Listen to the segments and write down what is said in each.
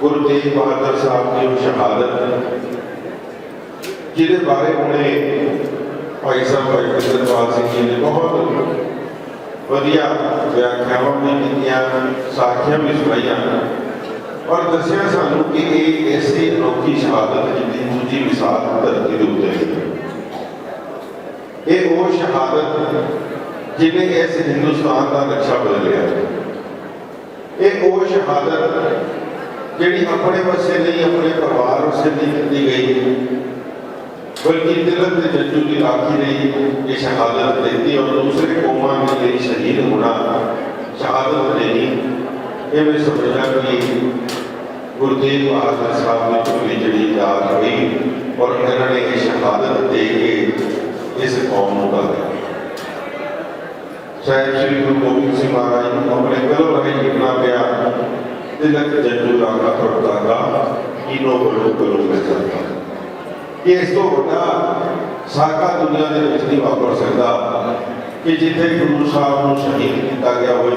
ਗੁਰੂ ਤੇਗ ਬਹਾਦਰ ਸਾਹਿਬ ਦੀ ਉਹ ਸ਼ਹਾਦਤ ਜਿਹਦੇ ਬਾਰੇ ਹੁਣੇ ਭਾਈ ਸਾਹਿਬ ਭਾਈ ਕਿਰਪਾਲ ਸਿੰਘ ਜੀ ਨੇ ਬਹੁਤ ਵਧੀਆ ਵਿਆਖਿਆਵਾਂ ਵੀ ਕੀਤੀਆਂ ਸਾਖੀਆਂ ਵੀ ਸੁਣਾਈਆਂ ਔਰ ਦੱਸਿਆ ਸਾਨੂੰ ਕਿ ਇਹ ਐਸੀ ਅਨੋਖੀ ਸ਼ਹਾਦਤ ਜਿਹਦੀ ਦੂਜੀ ਮਿਸਾਲ ਧਰਤੀ ਦੇ ਉੱਤੇ ਹੈ ਇਹ ਉਹ ਸ਼ਹਾਦਤ ਜਿਹਨੇ ਇਸ ਹਿੰਦੁਸਤਾਨ ਦਾ ਨਕਸ਼ਾ ਬਦਲਿਆ ਇਹ ਉਹ ਸ਼ਹਾਦਤ ਜਿਹੜੀ ਆਪਣੇ ਵਸੇ ਨਹੀਂ, ਆਪਣੇ ਪਰਿਵਾਰ ਵਸੇ ਨਹੀਂ ਕੀਤੀ ਗਈ। ਬਲਕਿ ਦਿਲਤ ਦੇ ਜੱਜੂ ਦੀ ਰਾਖੀ ਲਈ ਇਹ ਸ਼ਹਾਦਤ ਦਿੱਤੀ ਔਰ ਦੂਸਰੇ ਕੌਮਾਂ ਦੇ ਲਈ ਸ਼ਹੀਦ ਹੋਣਾ ਸ਼ਹਾਦਤ ਦੇਣੀ, ਇਹ ਮੈਂ ਸਮਝਦਾ ਕਿ ਗੁਰੂ ਤੇਗ ਬਹਾਦਰ ਸਾਹਿਬ ਦੀ ਝੋਲੀ ਜਿਹੜੀ ਯਾਦ ਹੋਈ ਔਰ ਇਹਨਾਂ ਨੇ ਇਹ ਸ਼ਹਾਦਤ ਦੇ ਕੇ ਇਸ ਕੌਮ ਨੂੰ ਬਦਲਿਆ ਸਾਹਿਬ ਸ੍ਰੀ ਗੁਰੂ ਗੋਬਿੰਦ ਸਿੰਘ ਮਹਾਰਾਜ ਨੂੰ ਆਪਣੇ ਕਲਮ ਰਹੇ ਲਿਖਣਾ ਪਿਆ ਤਿਲਕ ਜੱਜੂ ਰਾਗਾ ਤੁਹਾਡਾ ਕੀਨੋ ਬੜੋ ਕਰੋ ਮੈਂ ਚਾਹਤਾ ਇਸ ਤੋਂ ਵੱਡਾ ਸਾਕਾ ਦੁਨੀਆ ਦੇ ਵਿੱਚ ਨਹੀਂ ਵਾਪਰ ਸਕਦਾ ਕਿ ਜਿੱਥੇ ਗੁਰੂ ਸਾਹਿਬ ਨੂੰ ਸ਼ਹੀਦ ਕੀਤਾ ਗਿਆ ਹੋਵੇ।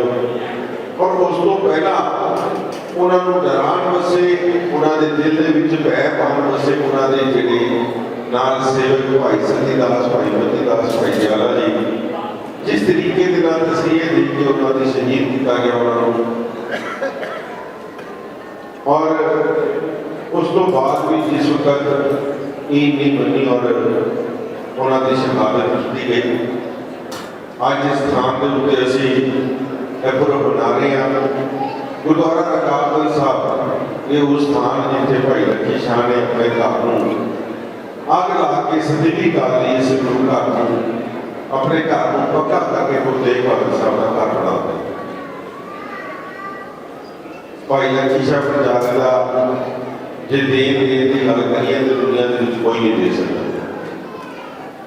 ਔਰ ਉਸ ਤੋਂ ਪਹਿਲਾਂ ਉਹਨਾਂ ਨੂੰ ਡਰਾਉਣ ਵਸੇ, ਉਹਨਾਂ ਦੇ ਦਿਲ ਦੇ ਵਿੱਚ ਭੈ ਪਾਉਣ ਵਸੇ ਉਹਨਾਂ ਦੇ ਜਿਹੜੇ ਨਾਲ ਸੇਵਕ ਭਾਈ ਸੰਤੀ ਦਾਸ, ਭਾਈ ਮਤੀ ਦਾਸ, ਭਾਈ ਜਿਆਲਾ ਜੀ। ਜਿਸ ਤਰੀਕੇ ਦੇ ਨਾਲ ਤਸਵੀਰ ਦੇ ਕੇ ਉਹਨਾਂ ਦੀ ਸ਼ਹੀਦ ਕੀਤਾ ਗਿਆ ਉਹਨਾਂ ਨੂੰ ਔਰ ਉਸ ਤੋਂ ਬਾਅਦ ਵੀ ਜਿਸ ਵਕਤ ਇਹ ਨਹੀਂ ਬਣੀ ਔਰ ਉਹਨਾਂ ਦੀ ਸ਼ਹਾਦਤ ਕੀਤੀ ਗਈ, ਅੱਜ ਇਸ ਥਾਂ ਦੇ ਉੱਤੇ ਅਸੀਂ ਇਹ ਪੁਰਬ ਬਣਾ ਰਹੇ ਹਾਂ। ਗੁਰਦੁਆਰਾ ਰਕਾਬਗੰਜ ਸਾਹਿਬ, ਇਹ ਉਸ ਸਥਾਨ ਜਿੱਥੇ ਭਾਈ ਲੱਖੀ ਸ਼ਾਹ ਨੇ ਆਪਣੇ ਘਰ ਨੂੰ ਅੱਗ ਲਾ ਕੇ ਸਦੀਵੀ ਕਰ ਲਈ, ਇਸ ਗੁਰੂ ਘਰ ਨੂੰ, ਆਪਣੇ ਘਰ ਨੂੰ ਪੱਕਾ ਕਰਕੇ ਗੁਰੂ ਤੇਗ ਬਹਾਦਰ ਸਾਹਿਬ ਦਾ ਘਰ ਬਣਾ ਦਿੱਤਾ। ਭਾਈ ਲੱਖੀ ਸ਼ਾਹ ਪੰਜਾਬ ਦਾ ਜੇ ਦੇਣ ਦੇਣ ਦੀ ਗੱਲ ਕਰੀਏ ਤਾਂ ਦੁਨੀਆ ਦੇ ਵਿੱਚ ਕੋਈ ਨਹੀਂ ਦੇ ਸਕਦਾ।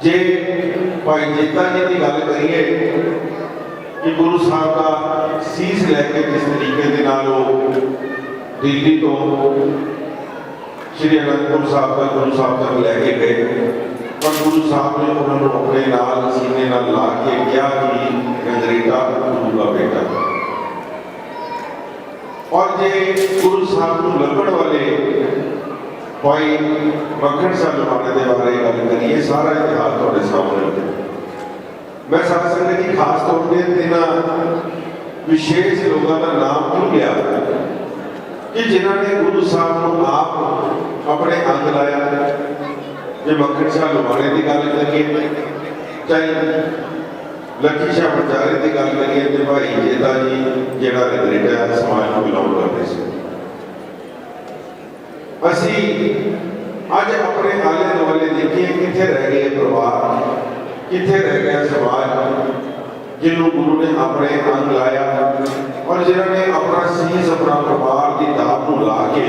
ਜੇ ਭਾਈ ਜੀਤਾ ਜੀ ਦੀ ਗੱਲ ਕਰੀਏ ਕਿ ਗੁਰੂ ਸਾਹਿਬ ਦਾ ਸੀਸ ਲੈ ਕੇ ਕਿਸ ਤਰੀਕੇ ਦੇ ਨਾਲ ਉਹ ਦਿੱਲੀ ਤੋਂ ਸ਼੍ਰੀ ਅਨੰਦਪੁਰ ਸਾਹਿਬ ਦਾ ਗੁਰੂ ਸਾਹਿਬ ਤੱਕ ਲੈ ਕੇ ਗਏ। ਪਰ ਗੁਰੂ ਸਾਹਿਬ ਨੇ ਉਹਨਾਂ ਨੂੰ ਆਪਣੇ ਨਾਲ ਸੀਨੇ ਨਾਲ ਲਾ ਕੇ ਕਿਹਾ ਕਿ ਗੰਜਰੀਟਾ ਗੁਰੂ ਦਾ ਬੇਟਾ। ਔਰ ਜੇ ਗੁਰੂ ਸਾਹਿਬ ਨੂੰ ਲੱਭਣ ਵਾਲੇ ਭਾਈ ਮੱਖਣ ਸਾਹਿਬ ਲੁਬਾਣੇ ਦੇ ਬਾਰੇ ਗੱਲ ਕਰੀਏ, ਸਾਰਾ ਇਤਿਹਾਸ ਤੁਹਾਡੇ ਸਾਹਮਣੇ ਮੈਂ ਸਾਧ ਸੰਗਤ ਦੀ ਖਾਸ ਤੌਰ ਤੇ ਇਹਨਾਂ ਵਿਸ਼ੇਸ਼ ਲੋਕਾਂ ਦਾ ਨਾਮ ਕਿਉਂ ਲਿਆ? ਕਿ ਜਿਨ੍ਹਾਂ ਨੇ ਗੁਰੂ ਸਾਹਿਬ ਨੂੰ ਆਪ ਆਪਣੇ ਅੰਗ ਲਾਇਆ। ਜੇ ਮੱਖਣ ਸਾਹਿਬ ਲੁਬਾਣੇ ਦੀ ਗੱਲ ਕਰੀਏ, ਚਾਹੇ ਲੱਖੀ ਸ਼ਾਹ ਬਚਾਰੇ ਦੀ ਗੱਲ ਕਰੀਏ ਤੇ ਭਾਈ ਜੇਤਾ ਜੀ ਜਿਹੜਾ ਰਿਟਾਇਰ ਸਮਾਜ ਨੂੰ ਬਿਲੋਂਗ ਕਰਦੇ ਸੀ। ਅਸੀਂ ਅੱਜ ਆਪਣੇ ਆਲੇ ਦੁਆਲੇ ਦੇਖੀਏ ਕਿੱਥੇ ਰਹਿ ਗਏ ਪਰਿਵਾਰ, ਕਿੱਥੇ ਰਹਿ ਗਿਆ ਸਮਾਜ ਜਿਹਨੂੰ ਗੁਰੂ ਨੇ ਆਪਣੇ ਅੰਗ ਲਾਇਆ ਔਰ ਜਿਹਨਾਂ ਨੇ ਆਪਣਾ ਸੀਸ, ਆਪਣਾ ਪਰਿਵਾਰ ਦੀ ਦਾਤ ਨੂੰ ਲਾ ਕੇ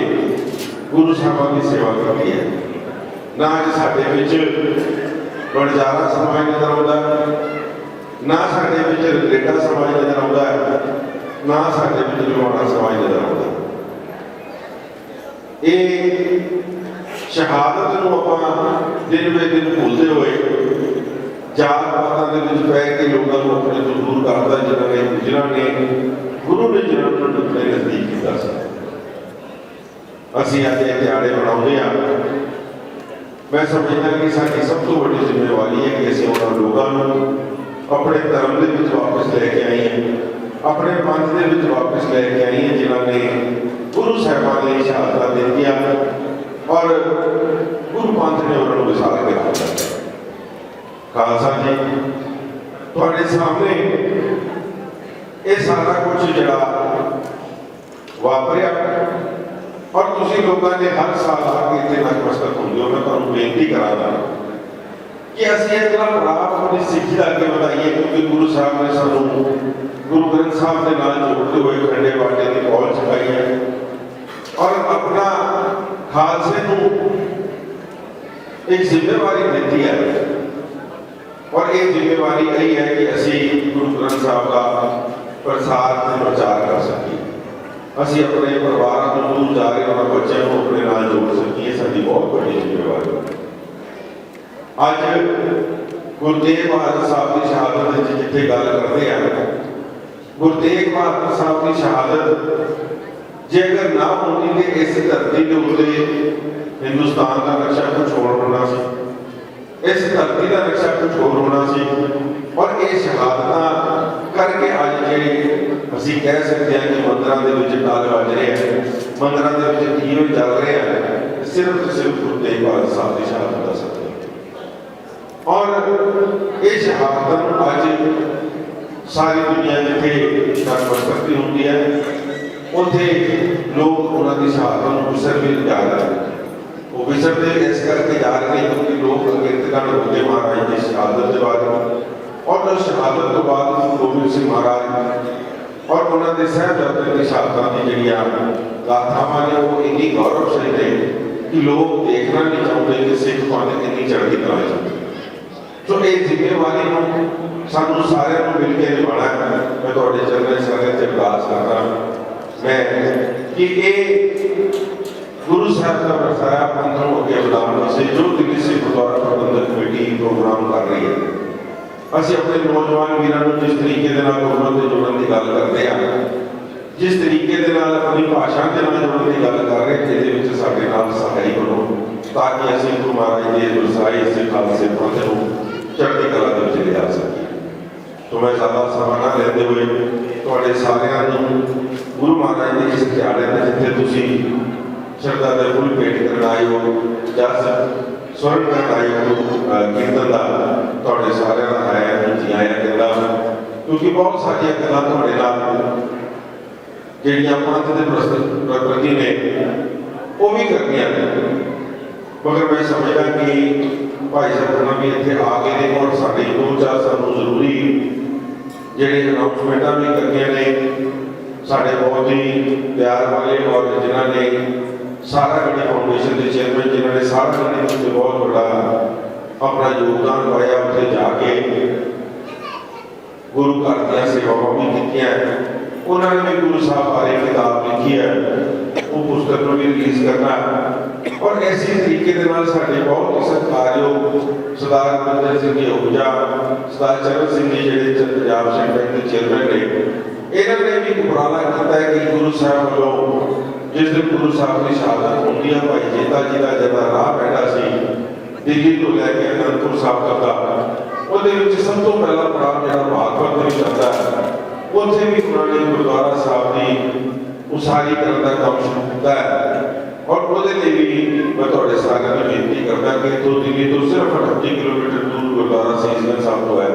ਗੁਰੂ ਸਾਹਿਬਾਂ ਦੀ ਸੇਵਾ ਕੀਤੀ ਹੈ। ਨਾ ਅੱਜ ਸਾਡੇ ਵਿੱਚ ਬਣਜਾਰਾ ਸਮਾਜ ਨਜ਼ਰ ਆਉਂਦਾ ਨਾ ਸਾਡੇ ਵਿੱਚ ਰੇਟਾ ਸਮਾਜ ਨਜ਼ਰ ਆਉਂਦਾ ਹੈ, ਨਾ ਸਾਡੇ ਵਿੱਚ ਲਵਾਣਾ ਸਮਾਜ ਨਜ਼ਰ ਆਉਂਦਾ ਇਹ ਸ਼ਹਾਦਤ ਨੂੰ ਆਪਾਂ ਦਿਨ ਬੇ ਦਿਨ ਭੁੱਲਦੇ ਹੋਏ ਜਾਤ ਪਾਤਾਂ ਦੇ ਵਿੱਚ ਪੈ ਕੇ ਲੋਕਾਂ ਨੂੰ ਆਪਣੇ ਤੋਂ ਦੂਰ ਕਰਦਾ ਜਿਨ੍ਹਾਂ ਨੇ ਜਿਨ੍ਹਾਂ ਨੇ ਗੁਰੂ ਨੇ ਜਨਮ ਨੂੰ ਆਪਣੇ ਨਜ਼ਦੀਕ ਕੀਤਾ ਸੀ। ਅਸੀਂ ਅੱਜ ਇਹ ਦਿਹਾੜੇ ਮਨਾਉਂਦੇ ਹਾਂ। ਮੈਂ ਸਮਝਦਾ ਕਿ ਸਾਡੀ ਸਭ ਤੋਂ ਵੱਡੀ ਜ਼ਿੰਮੇਵਾਰੀ ਹੈ ਕਿ ਅਸੀਂ ਉਹਨਾਂ ਲੋਕਾਂ ਨੂੰ ਆਪਣੇ ਧਰਮ ਦੇ ਵਿੱਚ ਵਾਪਸ ਲੈ ਕੇ ਆਈਏ ਆਪਣੇ ਪੰਥ ਦੇ ਵਿੱਚ ਵਾਪਸ ਲੈ ਕੇ ਆਈ ਹੈ, ਜਿਨ੍ਹਾਂ ਨੇ ਗੁਰੂ ਸਾਹਿਬਾਨ ਲਈ ਸ਼ਹਾਦਤਾਂ ਦਿੱਤੀਆਂ ਔਰ ਗੁਰੂ ਪੰਥ ਨੇ ਉਹਨਾਂ ਨੂੰ ਵਿਸਾਰ ਕੇ ਰੱਖਿਆ ਖਾਲਸਾ ਜੀ, ਤੁਹਾਡੇ ਸਾਹਮਣੇ ਇਹ ਸਾਰਾ ਕੁਝ ਜਿਹੜਾ ਵਾਪਰਿਆ ਔਰ ਤੁਸੀਂ ਲੋਕਾਂ ਨੇ ਹਰ ਸਾਲ ਆ ਕੇ ਇੱਥੇ ਨਤਮਸਤਕ ਹੁੰਦੇ ਹੋ। ਮੈਂ ਤੁਹਾਨੂੰ ਬੇਨਤੀ ਕਰਾਂਗਾ کہ اسی اگر آپ نے سیکھی دا کے بتائیے کیونکہ گرو صاحب نے سانو گرو گرنتھ صاحب کے نال جوڑتے ہوئے کھنڈے واٹے کی بہت چکائی ہے اور اپنا خالصے کو ایک ذمہ داری دیتی ہے اور ایک ذمہ داری یہی ہے کہ اسی گرو گرن صاحب کا پرساد پرچار کر سکیے اسی اپنے پروار کو دور جا کے اور بچے کو اپنے نال جوڑ سکیے ساری بہت ਅੱਜ ਗੁਰੂ ਤੇਗ ਬਹਾਦਰ ਸਾਹਿਬ ਦੀ ਸ਼ਹਾਦਤ ਵਿੱਚ ਜਿੱਥੇ ਗੱਲ ਕਰਦੇ ਆ ਗੁਰੂ ਤੇਗ ਬਹਾਦਰ ਸਾਹਿਬ ਦੀ ਸ਼ਹਾਦਤ ਜੇ ਅਗਰ ਨਾ ਹੋਣੀ ਤੇ ਇਸ ਧਰਤੀ ਦੇ ਉੱਤੇ ਹਿੰਦੁਸਤਾਨ ਦਾ ਨਕਸ਼ਾ ਕੁਝ ਹੋਰ ਹੋਣਾ ਸੀ। ਇਸ ਧਰਤੀ ਦਾ ਨਕਸ਼ਾ ਕੁਝ ਹੋਰ ਹੋਣਾ ਸੀ ਔਰ ਇਹ ਸ਼ਹਾਦਤਾਂ ਕਰਕੇ ਅੱਜ ਜਿਹੜੇ ਅਸੀਂ ਕਹਿ ਸਕਦੇ ਹਾਂ ਕਿ ਮੰਦਰਾਂ ਦੇ ਵਿੱਚ ਢਾਲ ਵੱਜ ਰਿਹਾ ਆ, ਮੰਦਰਾਂ ਦੇ ਵਿੱਚ ਦੀਵੇ ਚੱਲ ਰਿਹਾ ਆ, ਸਿਰਫ ਤੇ ਸਿਰਫ ਗੁਰੂ ਤੇਗ ਬਹਾਦਰ ਸਾਹਿਬ ਦੀ ਸ਼ਹਾਦਤ ਦਾ ਸਦਕਾ ਔਰ ਇਹ ਸ਼ਹਾਦਤਾਂ ਨੂੰ ਅੱਜ ਸਾਰੀ ਦੁਨੀਆ ਜਿੱਥੇ ਨਤਮਸਤਕ ਹੁੰਦੀ ਹੈ, ਉੱਥੇ ਲੋਕ ਉਹਨਾਂ ਦੀ ਸ਼ਹਾਦਤਾਂ ਨੂੰ ਵਿਸਰ ਵੀ ਜਾ ਰਹੇ ਨੇ। ਉਹ ਵਿਸਰਦੇ ਇਸ ਕਰਕੇ ਜਾ ਰਹੇ ਨੇ ਕਿਉਂਕਿ ਲੋਕ ਅੰਗਰੇਜ਼ਾਂ ਨੂੰ ਹੁੰਦੇ ਮਹਾਰਾਜ ਦੀ ਸ਼ਹਾਦਤ ਦੇ ਬਾਅਦ। ਔਰ ਉਸ ਸ਼ਹਾਦਤ ਤੋਂ ਬਾਅਦ ਗੋਬਿੰਦ ਸਿੰਘ ਮਹਾਰਾਜ ਔਰ ਉਹਨਾਂ ਦੇ ਸਹਿਬਜ਼ਾਦੇ ਦੀ ਸ਼ਹਾਦਤਾਂ ਦੀ ਜਿਹੜੀਆਂ ਗਾਥਾਵਾਂ ਨੇ, ਉਹ ਇੰਨੀ ਗੌਰਵਸ਼ਾਲੀ ਨੇ ਕਿ ਲੋਕ ਦੇਖਣਾ ਨਹੀਂ ਚਾਹੁੰਦੇ ਕਿ ਸਿੱਖ ਪੰਥ ਇੰਨੀ ਚੜ੍ਹਦੀ ਕਲਾ ਚ। ਸੋ ਇਹ ਜ਼ਿੰਮੇਵਾਰੀ ਨੂੰ, ਸਾਨੂੰ ਸਾਰਿਆਂ ਨੂੰ ਮਿਲ ਕੇ ਨਿਭਾਉਣਾ ਹੈ ਮੈਂ ਤੁਹਾਡੇ ਚਰਨਾਂ 'ਚ ਤੇ ਅਰਦਾਸ ਕਰਦਾ ਮੈਂ ਕਿ ਇਹ ਗੁਰੂ ਸਾਹਿਬ ਦਾ ਵਰਤਾਇਆ ਪੰਥ ਅੱਗੇ ਵਧਾਉਣ ਵਾਸਤੇ ਜੋ ਦਿੱਲੀ ਸਿੱਖ ਗੁਰਦੁਆਰਾ ਪ੍ਰਬੰਧਕ ਕਮੇਟੀ ਪ੍ਰੋਗਰਾਮ ਕਰ ਰਹੀ ਹੈ, ਅਸੀਂ ਆਪਣੇ ਨੌਜਵਾਨ ਵੀਰਾਂ ਨੂੰ ਜਿਸ ਤਰੀਕੇ ਦੇ ਨਾਲ ਗੁਰਮਤਿ ਦੇ ਜੁੜਨ ਦੀ ਗੱਲ ਕਰਦੇ ਆ ਜਿਸ ਤਰੀਕੇ ਦੇ ਨਾਲ ਆਪਣੀ ਭਾਸ਼ਾ ਦੇ ਨਾਲ ਜੁੜਨ ਦੀ ਗੱਲ ਕਰ ਰਹੇ ਇਹਦੇ ਵਿੱਚ ਸਾਡੇ ਨਾਲ ਸਹਾਈ ਬਣੋ, ਤਾਂ ਕਿ ਅਸੀਂ ਗੁਰੂ ਮਹਾਰਾਜ ਦੇ ਵਰਸਾਈ ਸੇ ਖਾਲਸੇ ਪੰਥ ਨੂੰ ਚੜ੍ਹਦੀ ਕਲਾ ਦੇ ਵਿੱਚ ਲਿਆ ਸਕੀਏ ਤੋਂ ਮੈਂ ਜ਼ਿਆਦਾ ਸਮਾਂ ਨਾ ਲੈਂਦੇ ਹੋਏ ਤੁਹਾਡੇ ਸਾਰਿਆਂ ਨੂੰ ਗੁਰੂ ਮਹਾਰਾਜ ਦੇ ਇਸ ਦਿਹਾੜੇ ਤੇ ਜਿੱਥੇ ਤੁਸੀਂ ਸ਼ਰਧਾ ਦੇ ਫੁੱਲ ਭੇਟ ਕਰਨ ਆਏ ਹੋ ਜਸ ਸਵਰਨ ਕਰਨ ਆਏ ਹੋ ਕੀਰਤਨ ਦਾ ਤੁਹਾਡੇ ਸਾਰਿਆਂ ਦਾ ਆਇਆ ਨੂੰ ਜੀ ਆਇਆਂ ਕਹਿੰਦਾ। ਕਿਉਂਕਿ ਬਹੁਤ ਸਾਰੀਆਂ ਗੱਲਾਂ ਤੁਹਾਡੇ ਨਾਲ ਜਿਹੜੀਆਂ ਪੰਥ ਦੇ ਪ੍ਰਤੀ ਨੇ, ਉਹ ਵੀ ਕਰਨੀਆਂ ਨੇ। ਮਗਰ ਮੈਂ ਸਮਝਦਾ ਕਿ ਭਾਈ ਸਾਹਿਬ ਵੀ ਇੱਥੇ ਆ ਗਏ ਨੇ ਔਰ ਸਾਡੇ ਦੋ ਚਾਰ ਸਾਨੂੰ ਜ਼ਰੂਰੀ ਜਿਹੜੇ ਅਨਾਉਂਸਮੈਂਟਾਂ ਵੀ ਕਰਨੀਆਂ ਨੇ, ਸਾਡੇ ਬਹੁਤ ਹੀ ਪਿਆਰ ਵਾਲੇ ਔਰ ਜਿਨ੍ਹਾਂ ਨੇ ਸਾਰਾ ਗੜੀ ਫਾਊਂਡੇਸ਼ਨ ਦੇ ਚੇਅਰਮੈਨ ਜਿਨ੍ਹਾਂ ਨੇ ਸਾਰਾ ਗੜੀ ਵਿੱਚ ਬਹੁਤ ਵੱਡਾ ਆਪਣਾ ਯੋਗਦਾਨ ਪਾਇਆ ਉੱਥੇ ਜਾ ਕੇ। ਗੁਰੂ ਘਰ ਦੀਆਂ ਸੇਵਾਵਾਂ ਵੀ ਕੀਤੀਆਂ। ਉਹਨਾਂ ਨੇ ਵੀ ਗੁਰੂ ਸਾਹਿਬ ਬਾਰੇ ਕਿਤਾਬ ਲਿਖੀ ਹੈ। ਉਹ ਪੁਸਤਕ ਨੂੰ ਵੀ ਰਿਲੀਜ਼ ਕਰਨਾ। ਔਰ ਐਸੀ ਤਰੀਕੇ ਦੇ ਨਾਲ ਸਾਡੇ ਬਹੁਤ ਹੀ ਸਤਿਕਾਰਯੋਗ ਸਰਦਾਰ ਗੁਰਦਰ ਸਿੰਘ ਜੀ ਹੁਜਾ ਸਰਦਾਰ ਚਰਨ ਸਿੰਘ ਜੀ ਜਿਹੜੇ ਪੰਜਾਬ ਸੈਂਟਰ ਦੇ ਚੇਅਰਮੈਨ ਨੇ, ਇਹਨਾਂ ਨੇ ਵੀ ਉਪਰਾਲਾ ਕੀਤਾ ਹੈ ਕਿ ਗੁਰੂ ਸਾਹਿਬ ਵੱਲੋਂ, ਜਿਸ ਦਿਨ ਗੁਰੂ ਸਾਹਿਬ ਦੀ ਸ਼ਹਾਦਤ ਹੁੰਦੀ ਹੈ ਭਾਈ ਜੇਤਾ ਜੀ ਦਾ ਜਿਹੜਾ ਰਾਹ ਪੈਂਦਾ ਸੀ, ਦਿੱਲੀ ਤੋਂ ਲੈ ਕੇ ਅਨੰਦਪੁਰ ਸਾਹਿਬ ਤੱਕ ਦਾ, ਉਹਦੇ ਵਿੱਚ ਸਭ ਤੋਂ ਪਹਿਲਾ ਪ੍ਰਾਪ ਜਿਹੜਾ ਭਾਗਵਤ ਦੇ ਵਿੱਚ ਆਉਂਦਾ ਹੈ, ਉੱਥੇ ਵੀ ਉਹਨਾਂ ਨੇ ਗੁਰਦੁਆਰਾ ਸਾਹਿਬ ਦੀ ਉਸਾਰੀ ਕਰਨ ਦਾ ਕੰਮ ਸ਼ੁਰੂ ਕੀਤਾ ਹੈ। ਔਰ ਉਹਦੇ ਲਈ ਵੀ ਮੈਂ ਤੁਹਾਡੇ ਸਾਰਿਆਂ ਨੂੰ ਬੇਨਤੀ ਕਰਦਾ ਕਿ ਇੱਥੋਂ ਦਿੱਲੀ ਤੋਂ ਸਿਰਫ 38 ਕਿਲੋਮੀਟਰ ਦੂਰ ਗੁਰਦੁਆਰਾ ਸੀਸਗੰਜ ਸਾਹਿਬ ਤੋਂ ਹੈ।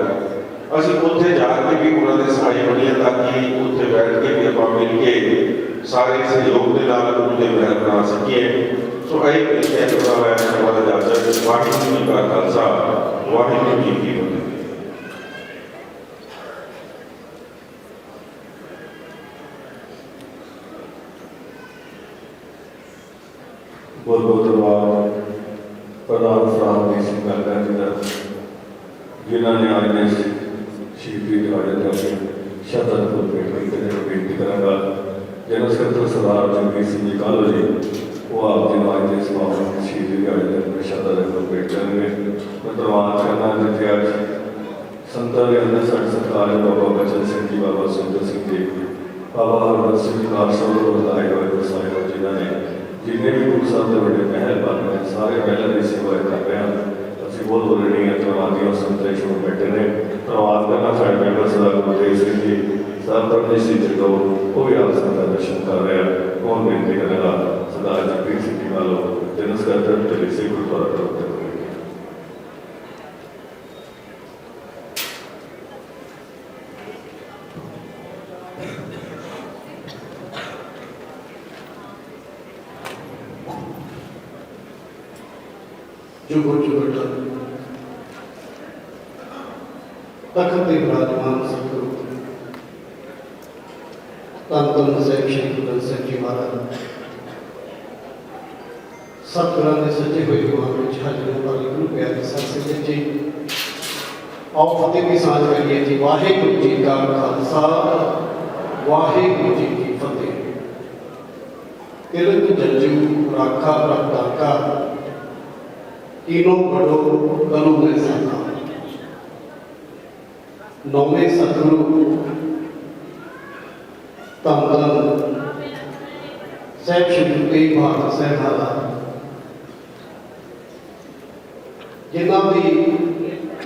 ਅਸੀਂ ਉੱਥੇ ਜਾ ਕੇ ਵੀ ਉਹਨਾਂ ਦੇ ਸਾਰੇ ਬਣੀਏ ਤਾਂ ਕਿ ਉੱਥੇ ਬੈਠ ਕੇ ਵੀ ਆਪਾਂ ਮਿਲ ਕੇ ਸਾਰੇ ਸਹਿਯੋਗ ਦੇ ਨਾਲ ਗੁਰੂ ਦੇ ਮਹਿਲ ਬਣਾ ਸਕੀਏ। ਸੋ ਇਹ ਇਹ ਜਿਹੜਾ ਹੈ ਹਮਾਰਾ ਜਾਜਾ ਵਾਹਿਗੁਰੂ ਜੀ ਕਾ ਖਾਲਸਾ, ਵਾਹਿਗੁਰੂ ਜੀ ਕੀ ایسی بارگاہ جنت جنہوں نے آج میں شیفی دہاڑے کا شہدت کو بیٹھ کے بیٹی کروں گا جنہوں سکتر سردار جنگی سنگھ کالو جی وہ آپ کے آج کے اس معاملے میں شیفی دہاڑے کا میں شہدت کو بیٹھ کریں گے میں پرواز کرنا جتنے آج سنتر کے اندر سٹ سرکار بابا بچن سنگھ جی بابا سندر سنگھ جی بابا ہربت سنگھ خاص طور پر بتائے ہوئے بسائے ہوئے جنہوں نے ਜਿੰਨੇ ਵੀ ਗੁਰੂ ਸਾਹਿਬ ਦੇ ਵੱਡੇ ਪਹਿਲਵਾਨ ਨੇ, ਸਾਰੇ ਪਹਿਲਾਂ ਦੀ ਸੇਵਾ ਕਰ ਰਹੇ ਹਨ। ਅਸੀਂ ਬਹੁਤ ਬੋਲਣੀ ਹੈ ਧੰਨਵਾਦੀਆਂ ਸੰਤੇਸ਼ ਨੂੰ ਬੈਠੇ ਨੇ। ਧੰਨਵਾਦ ਕਰਨਾ ਸਾਡੇ ਮੈਂਬਰ ਸਰਦਾਰ ਗੁਰਦੇਵ ਸਿੰਘ ਜੀ, ਸਰਦਾਰ ਪਰਮੇਸ਼ ਸਿੰਘ ਜੀ ਤੋਂ ਉਹ ਵੀ ਆਪ ਸੰਗਤ ਦਾ ਦਰਸ਼ਨ ਕਰ ਰਹੇ ਹਨ। ਉਹ ਬੇਨਤੀ ਕਰਾਂਗਾ ਸਰਦਾਰ ਜਗਦੀਪ ਸਿੰਘ ਜੀ ਵਾਲੋ ਜਨਰਲ ਗੁਰਦੁਆਰਾ ਪ੍ਰਬੰਧਕ چپ ہو چپ تخت براجمان سکھو تن تن سیب شری گرن سنگھ جی مہاراج سب طرح کے سجے ہوئے امام حاضر والی گرو پیارے سر سجن جی۔ اور فتح کی سانس کریے جی واحر جی کا خالصہ واحر جی کی فتح۔ تلک ججو راکھا رکھ तीनों बड़ो कलु में साथा नौवे सतगुरु ਧੰਨ ਧੰਨ ਸਾਹਿਬ ਸ਼੍ਰੀ ਗੁਰੂ ਤੇਗ ਬਹਾਦਰ ਸਾਹਿਬ ਮਹਾਰਾਜ ਜਿਨ੍ਹਾਂ ਦੀ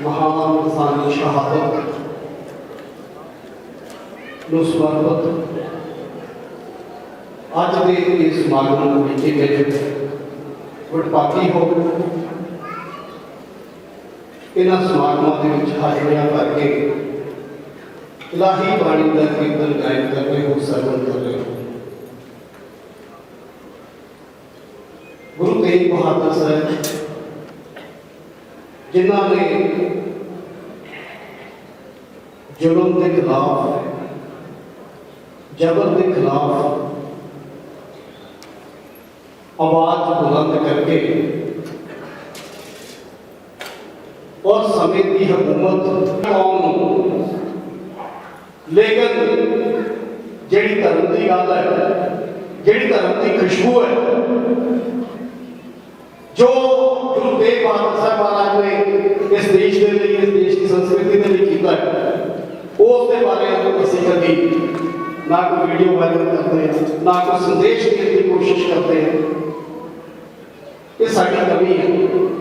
ਮਹਾਨ ਇਨਸਾਨੀ ਸ਼ਹਾਦਤ ਨੂੰ ਸਮਰਪਿਤ ਅੱਜ ਦੇ ਇਸ ਸਮਾਗਮ ਵਿੱਚ ਵਿੱਚ ਵਡਭਾਗੀ ਹੋ ਇਹਨਾਂ ਸਮਾਗਮਾਂ ਦੇ ਵਿੱਚ ਹਾਜ਼ਰੀਆਂ ਭਰ ਕੇ ਇਲਾਹੀ ਬਾਣੀ ਦਾ ਕੀਰਤਨ ਗਾਇਨ ਕਰ ਰਹੇ ਹੋ ਸਰਵਨ ਕਰ ਰਹੇ ਹੋ। ਗੁਰੂ ਤੇਗ ਬਹਾਦਰ ਸਾਹਿਬ, ਜਿਨ੍ਹਾਂ ਨੇ ਜ਼ੁਲਮ ਦੇ ਖਿਲਾਫ, ਜਬਰ ਦੇ ਖਿਲਾਫ ਆਵਾਜ਼ ਬੁਲੰਦ ਕਰਕੇ اور سمیتی حکومت قوم۔ لیکن جڑی دھرم کی گل ہے جڑی دھرم کی خوشبو ہے، جو گرو تیگ بہادر صاحب مہاراج نے اس دیش کے لیے، اس دیش کی سنسکرتی کے لیے کیتا ہے، اس کے بارے میں کسی کبھی نہ کوئی ویڈیو وائرل کرتے ہیں، نہ کوئی سندیش دینے کی کوشش کرتے ہیں۔ یہ ساری کمی ہے۔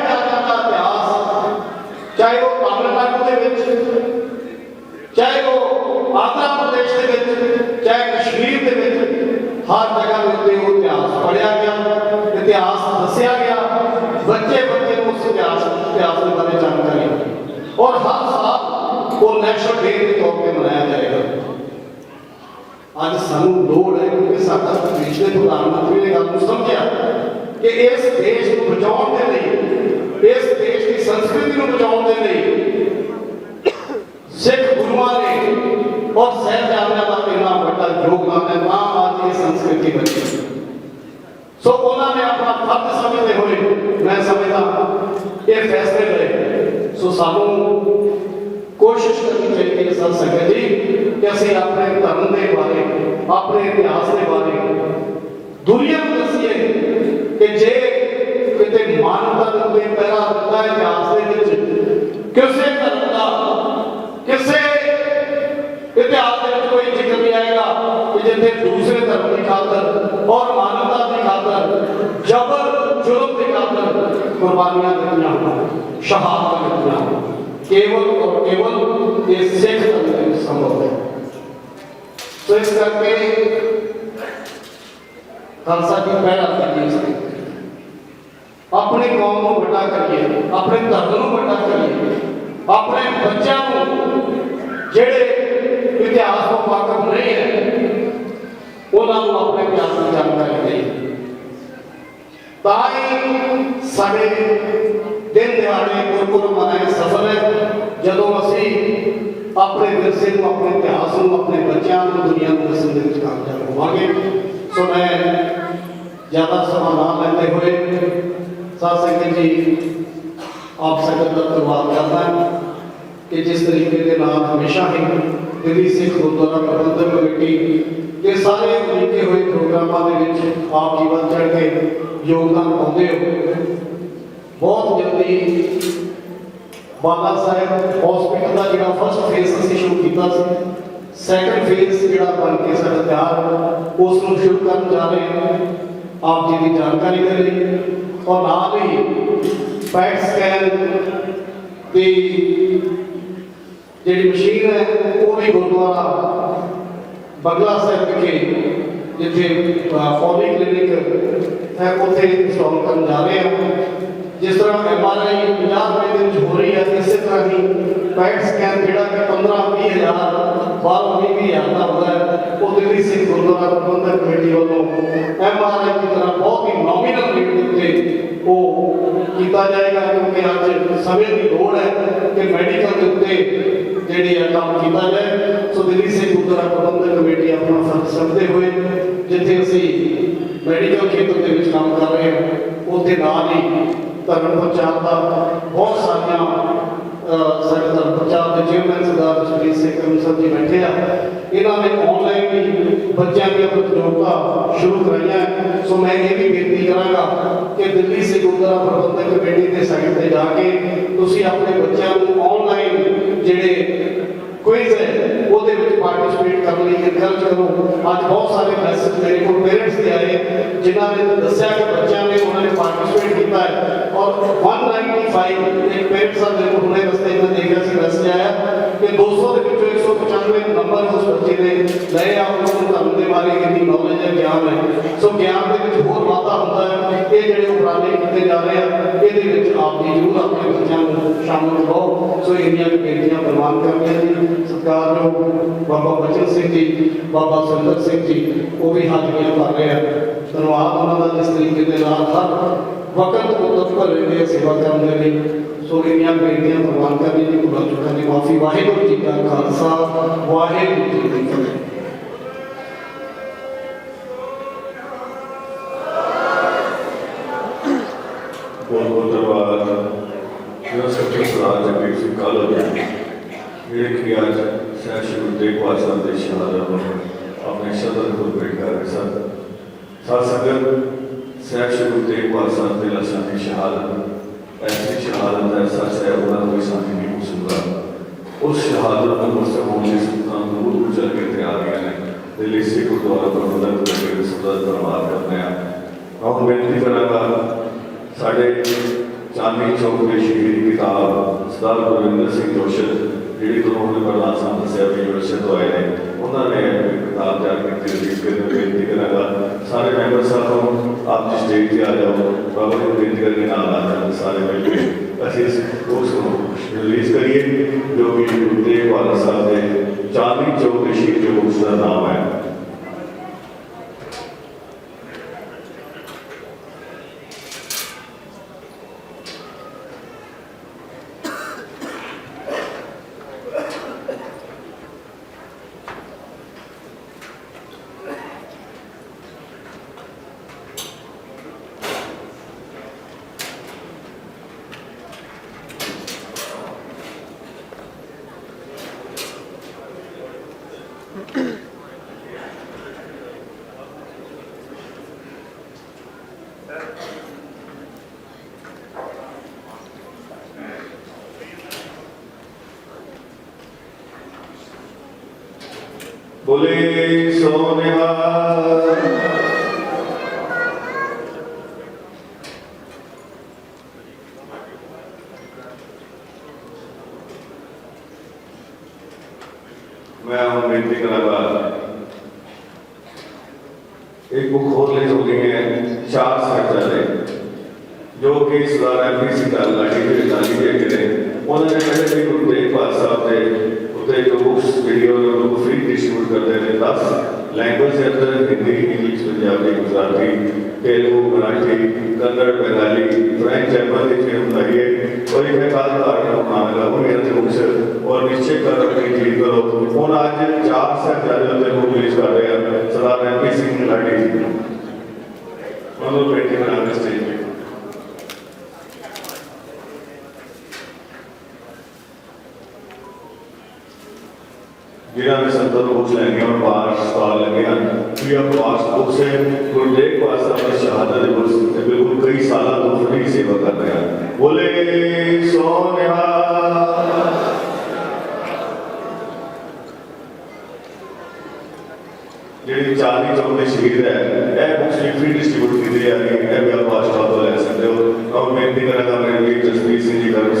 ਉਹ ਦੇ ਤੌਰ ਤੇ ਮਨਾਇਆ ਜਾਏਗਾ ਅੱਜ ਸਾਨੂੰ ਲੋੜ ਹੈ ਕਿਉਂਕਿ ਸਾਡਾ ਦੇਸ਼ ਪ੍ਰਧਾਨ ਮੰਤਰੀ ਨੇ ਗੱਲ ਨੂੰ ਸਮਝਿਆ ਕਿ ਇਸ ਦੇਸ਼ ਨੂੰ ਬਚਾਉਣ ਦੇ ਲਈ, ਇਸ ਦੇਸ਼ ਦੀ ਸੰਸਕ੍ਰਿਤੀ ਨੂੰ ਬਚਾਉਣ ਦੇ ਲਈ ਸਿੱਖ ਗੁਰੂਆਂ ਨੇ ਔਰ ਸਾਹਿਬਜ਼ਾਦਿਆਂ ਦਾ ਇੰਨਾ ਵੱਡਾ ਯੋਗਦਾਨ ਹੈ, ਤਾਂ ਅੱਜ ਇਹ ਸੰਸਕ੍ਰਿਤੀ ਬਚੀ ਸੋ ਉਹਨਾਂ ਨੇ ਆਪਣਾ ਫਰਜ਼ ਸਮਝਦੇ ਹੋਏ, ਮੈਂ ਸਮਝਦਾ ਇਹ ਫੈਸਲੇ ਲਏ। ਸੋ ਸਾਨੂੰ کوشش کرنی چاہیے سر سکے جی کہ اسی اپنے دھرم کے بارے، اپنے اتہاس کے بارے۔ دنیا کو دسیے کہ جے کتے مانتا نے پیرا دیتا ہے اتہاس کے وچ دھرم دا کسے اتہاس دے کوئی ذکر نہیں آئے گا کہ جیسے دوسرے دھرم کی خاطر اور مانتا کی خاطر، جبر، جرم کی خاطر قربانیاں دیتی شہادت دیتی ਹੋਣ ਸ਼ਹਾਦਤਾਂ ਦਿੱਤੀਆਂ ਹੋਣ ਕੇਵਲ ਔਰ ਕੇਵਲ ਇਹ ਸਿੱਖ ਧਰਮ ਦੇ ਵਿੱਚ ਸੰਭਵ ਹੈ ਸੋ ਇਸ ਕਰਕੇ ਖਾਲਸਾ ਜੀ ਪਹਿਲਾ ਕਰੀਏ ਇਸ ਤੇ ਆਪਣੀ ਕੌਮ ਨੂੰ ਵੱਡਾ ਕਰੀਏ ਆਪਣੇ ਧਰਮ ਨੂੰ ਵੱਡਾ ਕਰੀਏ ਆਪਣੇ ਬੱਚਿਆਂ ਨੂੰ ਜਿਹੜੇ ਇਤਿਹਾਸ ਤੋਂ ਵਾਕਫ ਨਹੀਂ ਹੈ ਉਹਨਾਂ ਨੂੰ ਆਪਣੇ ਇਤਿਹਾਸ ਦੀ ਜਾਣਕਾਰੀ ਦੇਈਏ ਤਾਂ ਆਪਣੇ ਵਿਰਸੇ ਨੂੰ ਆਪਣੇ ਇਤਿਹਾਸ ਨੂੰ ਆਪਣੇ ਬੱਚਿਆਂ ਨੂੰ ਦੁਨੀਆ ਨੂੰ ਦੱਸਣ ਦੇ ਵਿੱਚ ਕਾਮਯਾਬ ਹੋਵਾਂਗੇ ਸੋ ਮੈਂ ਜ਼ਿਆਦਾ ਸਮਾਂ ਨਾ ਲੈਂਦੇ ਹੋਏ ਸਾਧ ਸੰਗਤ ਜੀ ਆਪ ਸੰਗਤ ਦਾ ਧੰਨਵਾਦ ਕਰਦਾ ਕਿ ਜਿਸ ਤਰੀਕੇ ਦੇ ਨਾਲ ਹਮੇਸ਼ਾ ਹੀ ਦਿੱਲੀ ਸਿੱਖ ਗੁਰਦੁਆਰਾ ਪ੍ਰਬੰਧਕ ਕਮੇਟੀ ਦੇ ਸਾਰੇ ਉਲੀਕੇ ਹੋਏ ਪ੍ਰੋਗਰਾਮਾਂ ਦੇ ਵਿੱਚ ਆਪ ਜੀ ਵੱਧ ਚੜ ਕੇ ਯੋਗਦਾਨ ਪਾਉਂਦੇ ਹੋ ਬਹੁਤ ਜਲਦੀ ਬਾਲਾ ਸਾਹਿਬ ਹਸਪੀਟਲ ਦਾ ਜਿਹੜਾ ਫਸਟ ਫੇਸ ਅਸੀਂ ਸ਼ੁਰੂ ਕੀਤਾ ਸੀ ਸੈਕੰਡ ਫੇਸ ਜਿਹੜਾ ਬਣ ਕੇ ਸਾਡਾ ਤਿਆਰ ਉਸ ਨੂੰ ਸ਼ੁਰੂ ਕਰਨ ਜਾ ਰਹੇ ਹਾਂ ਆਪ ਜੀ ਦੀ ਜਾਣਕਾਰੀ ਦੇ ਲਈ ਔਰ ਨਾਲ ਹੀ ਪੈਟ ਸਕੈਨ ਦੀ ਜਿਹੜੀ ਮਸ਼ੀਨ ਹੈ ਉਹ ਵੀ ਗੁਰਦੁਆਰਾ ਬਗਲਾ ਸਾਹਿਬ ਵਿਖੇ ਜਿੱਥੇ ਪੌਲੀ ਕਲੀਨਿਕ ਹੈ ਉੱਥੇ ਇੰਸਟਾਲ ਕਰਨ ਜਾ ਰਹੇ ਹਾਂ ਜਿਸ ਤਰ੍ਹਾਂ ਐਮਆਰਆਈ 50 ਰੁਪਏ ਦੇ ਵਿੱਚ ਹੋ ਰਹੀ ਹੈ ਇਸੇ ਤਰ੍ਹਾਂ ਹੀ ਪੈਟ ਸਕੈਨ ਜਿਹੜਾ ਕਿ 15 20 ਹਜ਼ਾਰ, ਬਾਹਰੋਂ 20 ਵੀਹ ਹਜ਼ਾਰ ਦਾ ਹੁੰਦਾ ਹੈ ਉਹ ਦਿੱਲੀ ਸਿੱਖ ਗੁਰਦੁਆਰਾ ਪ੍ਰਬੰਧਕ ਕਮੇਟੀ ਵੱਲੋਂ ਐੱਮ ਆਰ ਆਈ ਦੀ ਤਰ੍ਹਾਂ ਬਹੁਤ ਹੀ ਨੋਮੀਨਲ ਰੇਟ ਦੇ ਉੱਤੇ ਉਹ ਕੀਤਾ ਜਾਏਗਾ, ਕਿਉਂਕਿ ਅੱਜ ਸਮੇਂ ਦੀ ਲੋੜ ਹੈ ਕਿ ਮੈਡੀਕਲ ਦੇ ਉੱਤੇ ਜਿਹੜੀ ਆ ਕੰਮ ਕੀਤਾ ਜਾਏ। ਸੋ ਦਿੱਲੀ ਸਿੱਖ ਗੁਰਦੁਆਰਾ ਪ੍ਰਬੰਧਕ ਕਮੇਟੀ ਆਪਣਾ ਫਰਜ਼ ਸਮਝਦੇ ਹੋਏ ਜਿੱਥੇ ਅਸੀਂ ਮੈਡੀਕਲ ਖੇਤਰ ਦੇ ਵਿੱਚ ਕੰਮ ਕਰ ਰਹੇ ਹਾਂ ਉਹਦੇ ਨਾਲ ਹੀ ਧਰਮ ਪ੍ਰਚਾਰ ਦਾ ਬਹੁਤ ਸਾਰੀਆਂ ਸਾਡੇ ਧਰਮ ਪ੍ਰਚਾਰ ਦੇ ਚੇਅਰਮੈਨ ਸਰਦਾਰ ਜਸਵੀਰ ਸਿੰਘ ਕਮਸਰ ਜੀ ਬੈਠੇ ਆ। ਇਹਨਾਂ ਨੇ ਆਨਲਾਈਨ ਵੀ ਬੱਚਿਆਂ ਦੀਆਂ ਪ੍ਰਤੀਯੋਗਤਾ ਸ਼ੁਰੂ ਕਰਾਈਆਂ ਸੋ ਮੈਂ ਇਹ ਵੀ ਬੇਨਤੀ ਕਰਾਂਗਾ ਕਿ ਦਿੱਲੀ ਸਿੱਖ ਗੁਰਦੁਆਰਾ ਪ੍ਰਬੰਧਕ ਕਮੇਟੀ ਦੇ ਸਾਈਟ ਤੇ ਜਾ ਕੇ ਤੁਸੀਂ ਆਪਣੇ ਬੱਚਿਆਂ ਨੂੰ ਆਨਲਾਈਨ ਜਿਹੜੇ ਕੁਇਜ਼ ਹੈ, ਉਹਦੇ ਵਿੱਚ ਪਾਰਟਿਸਿਪੇਟ ਕਰਨ ਲਈ ਇਨਕਰੇਜ ਕਰੋ। ਅੱਜ ਬਹੁਤ ਸਾਰੇ ਮੈਸੇਜ ਮੇਰੇ ਕੋਲ ਪੇਰੈਂਟਸ ਦੇ ਆਏ, ਜਿਨ੍ਹਾਂ ਨੇ ਦੱਸਿਆ ਕਿ ਪਾਰਟਿਸਿਪੇਟ ਹੈ। ਔਰ 195 ਇੱਕ ਪੇਰੈਂਟਸ ਦਾ ਮੇਰੇ ਹੁਣੇ ਰਸਤੇ ਮੈਂ ਦੇਖਿਆ ਸੀ ਮੈਸੇਜ ਆਇਆ ਕਿ 200 ਦੇ ਵਿੱਚੋਂ 195 ਨੰਬਰ ਉਸ ਬੱਚੇ ਨੇ ਲਏ ਆ, ਉਹਨਾਂ ਨੂੰ ਧਰਮ ਦੇ ਬਾਰੇ ਇੰਨੀ ਨੌਲੇਜ ਹੈ, ਗਿਆਨ ਹੈ। ਸੋ ਗਿਆਨ ਦੇ ਵਿੱਚ ਹੋਰ ਵਾਧਾ ਹੁੰਦਾ ਹੈ। ਇਹ ਜਿਹੜੇ ਉਪਰਾਲੇ ਕੀਤੇ ਜਾ ਰਹੇ ਆ, ਇਹਦੇ ਵਿੱਚ ਆਪ ਜੀ ਜ਼ਰੂਰ ਆਪਣੇ ਬੱਚਿਆਂ ਨੂੰ ਸ਼ਾਮਲ ਕਰੋ ਸੋ ਇੰਨੀਆਂ ਬੇਨਤੀਆਂ ਪ੍ਰਵਾਨ ਕਰਨੀਆਂ ਜੀ ਸਤਿਕਾਰਯੋਗ ਬਾਬਾ ਬਚਨ ਸਿੰਘ ਜੀ, ਬਾਬਾ ਸੁੰਦਰ ਸਿੰਘ ਜੀ, ਉਹ ਵੀ ਹਾਜ਼ਰੀਆਂ ਭਰ ਰਹੇ ਆ। ਧੰਨਵਾਦ ਉਹਨਾਂ ਦਾ ਜਿਸ ਤਰੀਕੇ ਦੇ ਨਾਲ ਹਰ وقت کو تطفر رہنے سوا کرنے لی سوگنیاں بیٹیاں لی قرآن چھوڑنے معافی واحد جی کا خالصہ، واحد ہوتی کا کرنے بہت بہت دربار میرا سب سے سرا جب ایک سے کال ਸਨ ਸ਼੍ਰੀ ਗੁਰੂ ਤੇਗ ਬਹਾਦਰ ਦੇ ਲਸ਼ਾਂ ਸ਼ਹਾਦਤ ਐਸੀ ਸ਼ਹਾਦਤ ਹੈ ਸੱਚ ਹੈ ਉਹਨਾਂ ਨੂੰ ਕੋਈ ਸਾਥੀ ਨਹੀਂ ਹੋ ਸਕਦਾ। ਉਸ ਸ਼ਹਾਦਤ ਨੂੰ ਮੁਸਤਕ ਹੋਣ ਲਈ ਸੁਲਤਾਨ ਦੂਰ ਦੂਰ ਚੱਲ ਕੇ ਤਿਆਰ ਆ ਰਹੀਆਂ ਨੇ ਦਿੱਲੀ ਸਿੱਖ ਗੁਰਦੁਆਰਾ ਪ੍ਰਬੰਧਕ ਕਮੇਟੀ ਦੇ ਸਦਾ ਧੰਨਵਾਦ ਕਰਦੇ ਹਾਂ ਆਪ ਬੇਨਤੀ ਕਰਾਂਗਾ ਸਾਡੇ ਚਾਂਦੀ ਚੌਕ ਦੇ ਸ਼ਹੀਦ ਕਿਤਾਬ ਸਰਦਾਰ ਗੁਰਵਿੰਦਰ ਸਿੰਘ ਜੋਸ਼ਲ ਜਿਹੜੇ ਗੁਰੂ ਦੇ ਪ੍ਰਧਾਨ ਸਾਹਿਬ ਦੱਸਿਆ ਵੀ ਯੂਨੀਵਰਸਿਟੀ ਤੋਂ ਆਏ ਨੇ, ਉਹਨਾਂ ਨੇ ਕਿਤਾਬ ਤਿਆਰ ਕੀਤੀ ਰਿਲੀਜ਼ ਕਰਨ ਬੇਨਤੀ ਕਰਾਂਗਾ, ਸਾਰੇ ਮੈਂਬਰ ਸਾਹਿਬ ਨੂੰ آپ جس ڈیٹ پہ آ جاؤ بابا جی کو پرنٹ کر کے نام آ جاتا ہے سارے مل کے ایسے اس کو ریلیز کریے جو کہ گردیو والا صاحب نے چاندنی چوک کے شیر جو اس کا نام ہے۔ بھولے ہو گئی ہے چار سرچارے جو کہ اس دوران جو ویڈیو ڈسٹریبیوٹ کرتے تھے دس لینگویج کے اندر Hindi English Punjabi Gujarati Telugu Marathi Kannada Bengali French German لکھے ہم لگے اور یہ خاص طور پر معاملہ ہو گیا تھے ان سے اور نشچے کر رکھنے کے لیے کرو اور آج چار سے زیادہ لوگوں کو پولیس کر رہے ہیں. سردار ایم پی سنگھ لاٹھی جی ہم لوگ بیٹھے بنا کر اسٹیج جنہاں میں ستر بکس لگے اور پانچ سال لگے ہیں فری آف کاسٹ بکس ہیں گرد ایک واسطہ میں شہادت بکس بالکل کئی سالہ تو فری سے کر رہے ہیں بولے سونیا جڑی چاری چوک نے شہید ہے اے بکس نے فری ڈسٹیبوٹ کی دیا ہے اے بھی آپ پاس تو لے سکتے ہو اور میں بھی کرنا میں لیے جسپریت سنجی جی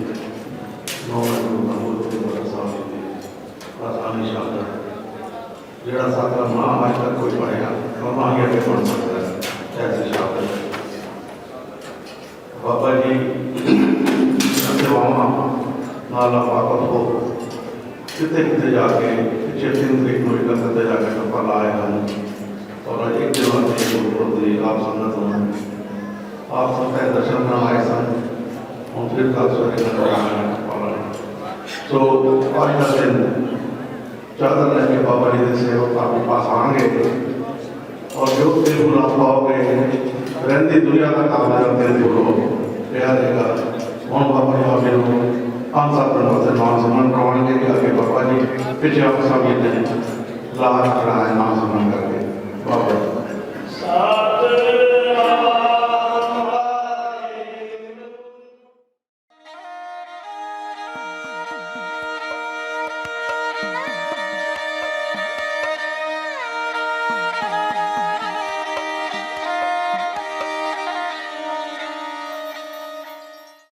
ਜਿਹੜਾ ਸਾਡਾ ਮਾਂ ਅੱਜ ਤੱਕ ਕੋਈ ਪੜਿਆ ਮਾਂ ਹੀ ਅੱਗੇ ਪੜ ਸਕਦਾ ਹੈ ਐਸੇ ਸ਼ਬਦ ਬਾਬਾ ਜੀ ਸੇਵਾਵਾਂ ਨਾਲ ਵਾਕਫ ਹੋ ਕਿਤੇ ਕਿਤੇ ਜਾ ਕੇ ਪਿੱਛੇ ਤਿੰਨ ਤਰੀਕ ਨੂੰ ਇੱਕ ਤੇ ਜਾ ਕੇ ਟੱਪਾ ਲਾਏ ਹਨ ਔਰ ਅੱਜ ਇੱਕ ਦਿਨ ਵਾਸਤੇ ਗੁਰਪੁਰਬ ਦੀ ਆਪ ਸੰਗਤ ਨੂੰ ਆਪ ਸਭ ਦੇ ਦਰਸ਼ਨ ਕਰਨ ਆਏ ਸਨ ਹੁਣ ਫਿਰ ਕੱਲ ਸਵੇਰੇ ਨਜ਼ਰ ਆਇਆ ਟੱਪਾ ਸੋ ਅੱਜ ਦਾ ਦਿਨ ਚਾਦਰ ਲੈ ਕੇ ਬਾਬਾ ਜੀ ਦੇ ਸੇਵਕ ਆਪਣੇ ਪਾਸ ਆਣਗੇ ਔਰ ਜੋ ਦਿਲ ਨੂੰ ਰੱਬ ਪਾਓਗੇ ਰਹਿੰਦੀ ਦੁਨੀਆ ਦਾ ਕੰਮ ਹੈ ਤੇਰੇ ਕੋਲੋਂ ਪਿਆ ਰਹੇਗਾ ਹੁਣ ਬਾਬਾ ਜੀ ਆਪੇ ਨੂੰ ਪੰਜ ਸੱਤ ਦਿਨ ਵਾਸਤੇ ਨਾਮ ਸਿਮਰਨ ਕਰਵਾਉਣਗੇ ਕਿ ਅੱਗੇ ਬਾਬਾ ਜੀ ਪਿੱਛੇ ਆਪ ਸਭ ਇਹ ਨੇ। ਲਾਹ ਕਰਾਇਆ ਨਾਮ ਕਰਕੇ। ਬਾਬਾ